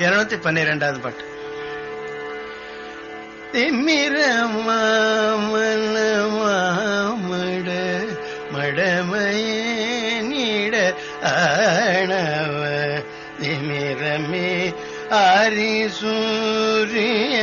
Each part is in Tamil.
இருநூத்தி பன்னிரெண்டாவது பாட்டு. திம்மிர மாமட மடமையே நீட ஆணவ திமிரமே ஆரி சூரிய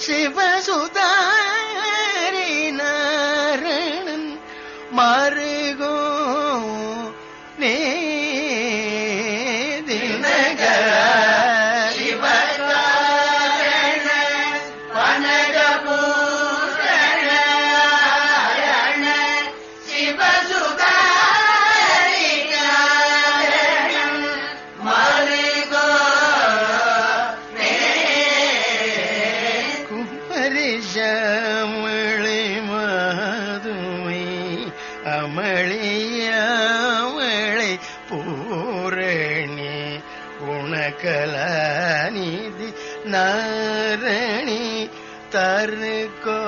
शिव सुता குமரிஷமளை மாதுமை அமளியாமளை பூரணி குணகலாநிதி நாரணி தருகோவே.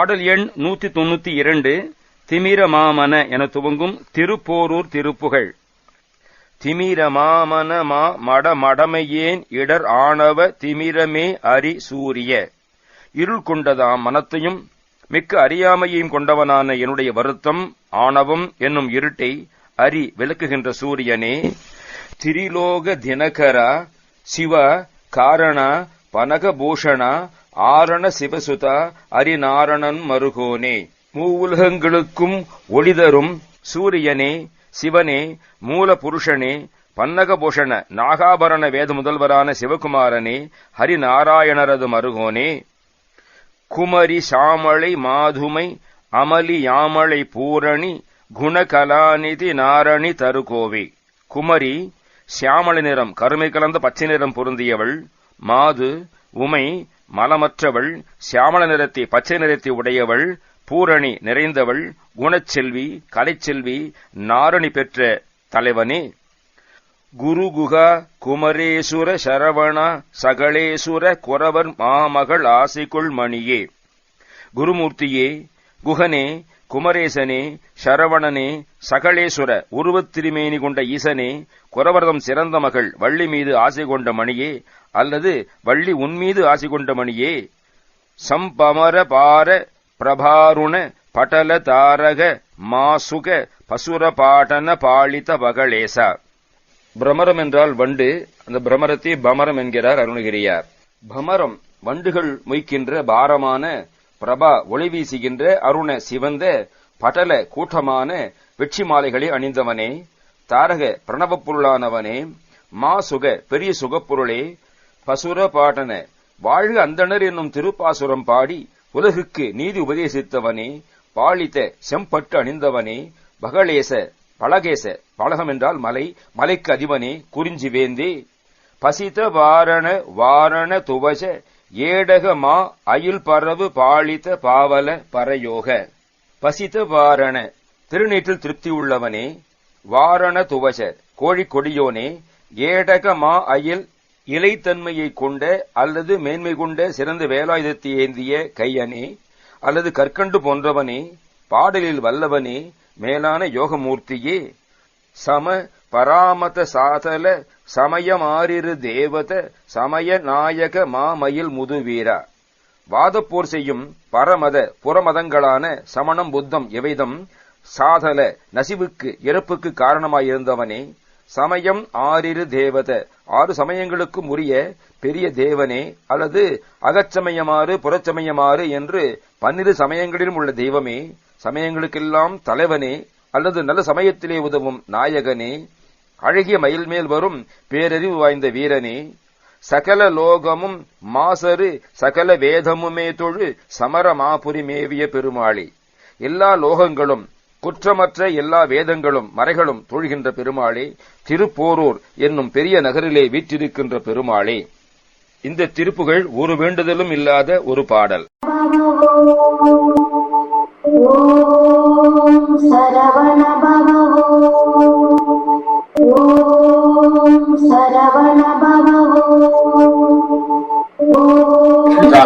பாடல் எண் நூத்தி தொண்ணூத்தி இரண்டு திமிரமாமன என துவங்கும் திருப்போரூர் திருப்புகழ். திமிரமாமன மா மட இடர் ஆணவ திமிரமே அரி சூரிய. இருள் கொண்டதாம் மனத்தையும் மிக்க அறியாமையையும் கொண்டவனான என்னுடைய வருத்தம் ஆணவம் என்னும் இருட்டை அரி விளக்குகின்ற சூரியனே. திரிலோக தினகரா சிவ காரண பனகபூஷணா ஆரண சிவசுத அரிநாரணன் மருகோனே. மூவுலகங்களுக்கும் ஒளிதரும் சூரியனே சிவனே மூல புருஷனே பன்னகபூஷண நாகாபரண வேத முதல்வரான சிவகுமாரனே ஹரிநாராயணரது மருகோனே. குமரி சாமளை மாதுமை அமளி யாமளை பூரணி குணகலாநிதி நாரணி தருகோவே. குமரி சியாமளி நிறம் கருமை கலந்த பச்சை நிறம் பொருந்தியவள். மாது உமை மலமற்றவள் சியாமள நிறத்தை பச்சை நிறத்தை உடையவள் பூரணி நிறைந்தவள் குணச்செல்வி கலைச்செல்வி நாரணி பெற்ற தலைவனே. குருகுகா குமரேசுர சரவண சகலேசுர குரவர் மாமகள் ஆசைக்குள் மணியே குருமூர்த்தியே குகனே குமரேசனே சரவணனே சகலேஸ்வர உருவத் திருமேனி கொண்ட ஈசனே குரவர்தம் சிறந்த மகள் வள்ளி மீது ஆசை கொண்ட மணியே அல்லது வள்ளி உன்மீது ஆசை கொண்ட மணியே சம்பமர பார பிரபாருண பட்டல தாரக மாசுக பசுர பாடன பாலித பகலேசா. பிரமரம் என்றால் வண்டு அந்த பிரமரத்தை பமரம் என்கிறார் அருணகிரியார். பமரம் வண்டுகள் மொய்க்கின்ற பாரமான பிரபா ஒளி வீசுகின்ற அருண சிவந்த படல கூட்டமான வெற்றி மாலைகளை அணிந்தவனே தாரக பிரணவப் பொருளானவனே மா சுக பெரிய சுகப்பொருளே பசுர பாட்டன வாழ்க அந்தணர் என்னும் திருப்பாசுரம் பாடி உலகுக்கு நீதி உபதேசித்தவனே பாலித்த செம்பட்டு அணிந்தவனே பகலேச பலகேச பலகம் என்றால் மலை மலைக்கு அதிபனே குறிஞ்சி வேந்தே. பசித்த வாரண வாரண துவச ஏடக மா அயில் பரவு பாளித பாவல பரயோக. பசித வாரண திருநீற்றில் திருப்தி உள்ளவனே வாரண துவச கோழி கொடியோனே ஏடக மா அயில் இலைத்தன்மையை கொண்ட அல்லது மேன்மை கொண்ட சிறந்த வேலாயுதத்தை ஏந்திய கையனே அல்லது கற்கண்டு போன்றவனே பாடலில் வல்லவனே மேலான யோகமூர்த்தியே சம பராமத சாதல சமயமாரிரு தேவத சமய நாயக மாமயில் முதுவீரா. வாதப்போர் செய்யும் பரமத புறமதங்களான சமணம் புத்தம் எவைதம்? சாதல நசிவுக்கு இறப்புக்கு காரணமாயிருந்தவனே. சமயம் ஆறிரு தேவத. ஆறு சமயங்களுக்கும் உரிய பெரிய தேவனே. அல்லது அகச்சமயமாறு புறச்சமயமாறு என்று பன்னிரு சமயங்களிலும் உள்ள தெய்வமே. சமயங்களுக்கெல்லாம் தலைவனே. அல்லது நல்ல சமயத்திலே உதவும் நாயகனே. அழகிய மயில் மேல் வரும் பேரறிவு வாய்ந்த வீரனே சகல லோகமும் மாசரு சகல வேதமுமே தொழு சமர மாபுரி மேவிய பெருமாளி. எல்லா லோகங்களும் குற்றமற்ற எல்லா வேதங்களும் மறைகளும் தொழுகின்ற பெருமாளே திருப்போரூர் என்னும் பெரிய நகரிலே வீற்றிருக்கின்ற பெருமாளே. இந்த திருப்புகள் ஒரு வேண்டுதலும் இல்லாத ஒரு பாடல். சரவணபா